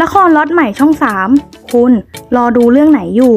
ละครล็อตใหม่ช่อง 3 คุณรอดูเรื่องไหนอยู่